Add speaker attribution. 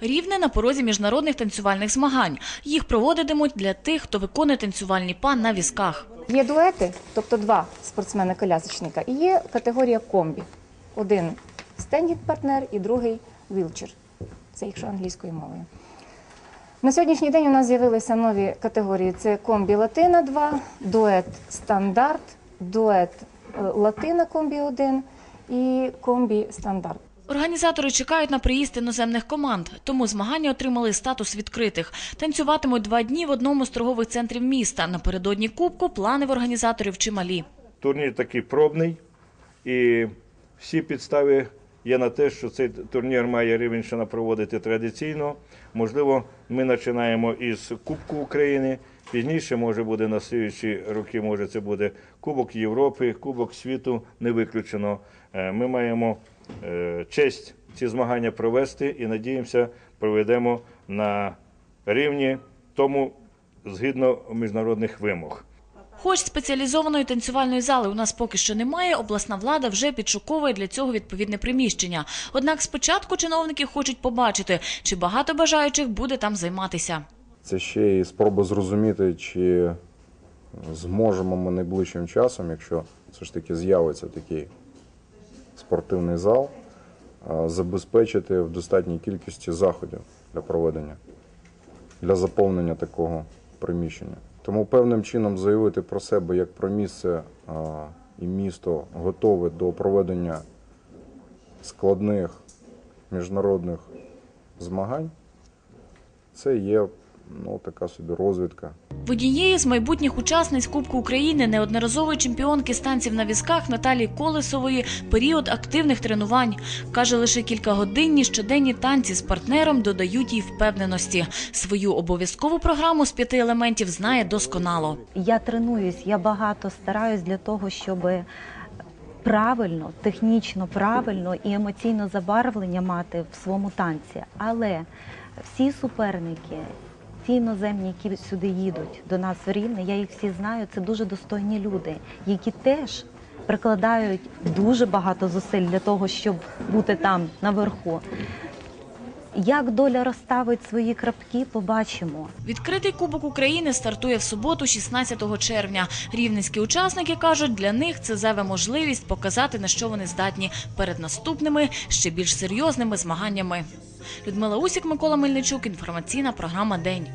Speaker 1: Рівне на порозі міжнародних танцювальних змагань. Їх проводитимуть для тих, хто виконує танцювальні па на візках.
Speaker 2: Є дуети, тобто два спортсмени-колясочника, і є категорія комбі. Один стендінг-партнер і другий вілчер. Це якщо англійською мовою. На сьогоднішній день у нас з'явилися нові категорії: це комбі Латина 2, дует стандарт, дует е, Латина комбі 1 і комбі стандарт.
Speaker 1: Організатори чекають на приїзд іноземних команд, тому змагання отримали статус відкритих. Танцюватимуть два дні в одному з торгових центрів міста. Напередодні кубку плани в організаторів чималі.
Speaker 3: Турнір такий пробний, і всі підстави є на те, що цей турнір має Рівенщина проводити традиційно. Можливо, ми починаємо із Кубку України. Пізніше може буде на слідчі роки, може це буде Кубок Європи, Кубок світу, не виключено. Е, Ми маємо честь ці змагання провести і надіємося, проведемо на рівні тому згідно міжнародних вимог.
Speaker 1: Хоч спеціалізованої танцювальної зали у нас поки що немає, обласна влада вже підшуковує для цього відповідне приміщення. Однак спочатку чиновники хочуть побачити, чи багато бажаючих буде там займатися.
Speaker 4: Це ще і спроба зрозуміти, чи зможемо ми найближчим часом, якщо все ж таки з'явиться такий спортивний зал, забезпечити в достатній кількості заходів для проведення, для заповнення такого приміщення. Тому певним чином заявити про себе як про місце і місто готове до проведення складних міжнародних змагань, це є ну, така собі розвідка.
Speaker 1: В однієї з майбутніх учасниць Кубку України неодноразової чемпіонки з танців на візках Наталії Колесової період активних тренувань. Каже, лише кількагодинні щоденні танці з партнером додають їй впевненості. Свою обов'язкову програму з п'яти елементів знає досконало.
Speaker 5: Я тренуюсь, я багато стараюсь для того, щоб правильно, технічно правильно і емоційно забарвлення мати в своєму танці. Але всі суперники, ті іноземні, які сюди їдуть до нас в Рівне, я їх всі знаю, це дуже достойні люди, які теж прикладають дуже багато зусиль для того, щоб бути там наверху. Як доля розставить свої крапки, побачимо.
Speaker 1: Відкритий Кубок України стартує в суботу, 16 червня. Рівненські учасники кажуть, для них це зеве можливість показати, на що вони здатні перед наступними, ще більш серйозними змаганнями. Людмила Усік, Микола Мельничук, інформаційна програма День.